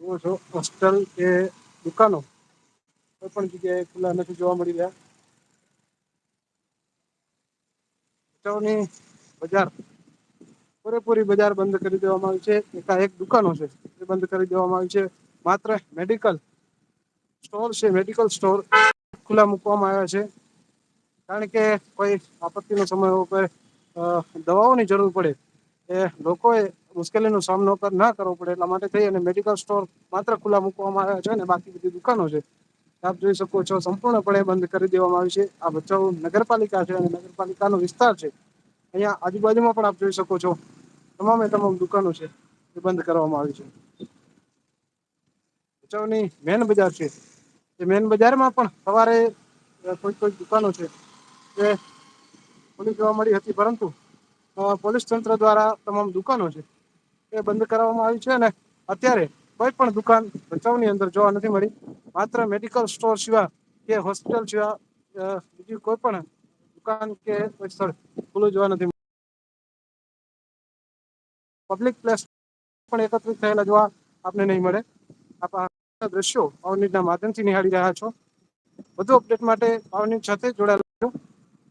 જોવો છો હોસ્ટેલ કે દુકાનો? કોઈ પણ જગ્યાએ ખુલ્લા નથી જોવા મળી રહ્યા. ભચાઉની બજાર, પૂરેપૂરી બજાર બંધ કરી દેવામાં આવી છે. એકાએક દુકાનો છે, એ બંધ કરી દેવામાં આવી છે. માત્ર મેડિકલ સ્ટોર છે, મેડિકલ સ્ટોર ખુલ્લા મૂકવામાં આવ્યા છે. કારણ કે કોઈ આપત્તિનો સમય ઉપર દવાઓની જરૂર પડે. એ લોકો એ મુશ્કેલી નો સામનો ના કરવો પડે એટલા માટે થઈ અને મેડિકલ સ્ટોર માત્ર ખુલ્લા મૂકવામાં આવ્યા છે અને બાકી બધી દુકાનો છે. આપ જોઈ શકો છો સંપૂર્ણપણે બંધ કરી દેવામાં આવી છે. આ ભચાઉ નગરપાલિકા છે અને નગરપાલિકાનો વિસ્તાર છે. અહીંયા આજુબાજુમાં પણ આપ જોઈ શકો છો તમામે તમામ દુકાનો છે એ બંધ કરવામાં આવી છે. ભચાઉની મેન બજાર છે. એ મેન બજારમાં પણ સવારે કોઈ કોઈ દુકાનો છે એ ખુલી જોવા મળી હતી પરંતુ પોલીસ તંત્ર દ્વારા તમામ દુકાનો છે એ બંધ કરવામાં આવી છે અને અત્યારે કોઈ પણ દુકાન ભચાઉની અંદર જોવા નથી મળી. માત્ર મેડિકલ સ્ટોર સિવાય કે હોસ્પિટલ સિવાય બીજી કોઈ પણ દુકાન કે કોઈ સ્થળ ખુલ્લું જોવા નથી પબ્લિક પ્લેસ પણ એકત્રિત થયેલા જોવા આપને નહીં મળે. આપ દ્રશ્યો અવર માધ્યમથી નિહાળી રહ્યા છો. વધુ અપડેટ માટે પાવની સાથે જોડાયેલ હું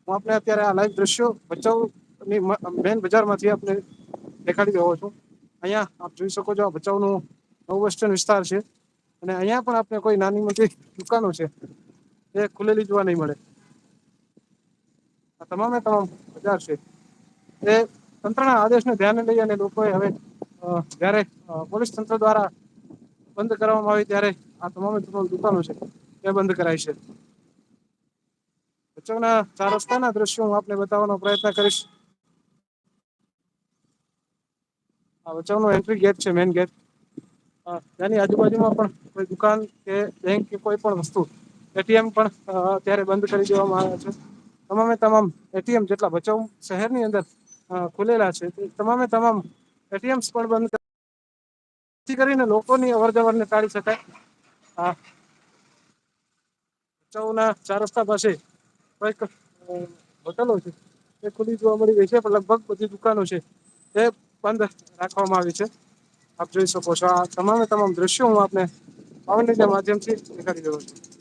આપણે અત્યારે આ લાઈવ દ્રશ્યો ભચાઉની મેન બજારમાંથી આપને દેખાડી રહ્યો છું. અહિયાં આપ જોઈ શકો છો આ ભચાઉનો નવ વેસ્ટર્ન વિસ્તાર છે. અને અહીંયા પણ આપણે કોઈ નાની મોટી દુકાનો છે. એ ખુલેલી જોવા નહીં મળે. આ તમામે તમામ બજાર છે. એ તંત્રના આદેશને ધ્યાને લઈ અને લોકોએ હવે જ્યારે પોલીસ તંત્ર દ્વારા બંધ કરવામાં આવી ત્યારે આ તમામે તમામ દુકાનો છે એ બંધ કરાઈ છે. બચાવના ચાર રસ્તાના દ્રશ્યો હું આપને બતાવવાનો પ્રયત્ન કરીશ. બચાઉ એન્ટ્રી ગેટ છે મેન ગેટ તેની આજુબાજુમાં પણ કોઈ દુકાન કે બેંક કે કોઈ પણ વસ્તુ એટીએમ પણ અત્યારે બંધ કરી દેવામાં આવ્યા છે. તમામે તમામ એટીએમ જેટલા ભચાઉ શહેરની અંદર ખુલેલા છે, તે તમામે તમામ એટીએમ્સ પણ બંધ જેથી કરીને લોકોની અવર જવર ટાળી શકાય. હા. ભચાઉના ચાર રસ્તા પાસે કોઈક હોટલો છે, તે ખુલ્લી જોવા મળી રહી છે, પણ લગભગ બધી દુકાનો છે એ બંધ રાખવામાં આવી છે. આપ જોઈ શકો છો આ તમામે તમામ દ્રશ્યો હું આપને પવનની માધ્યમથી દેખાડી રહ્યો છું.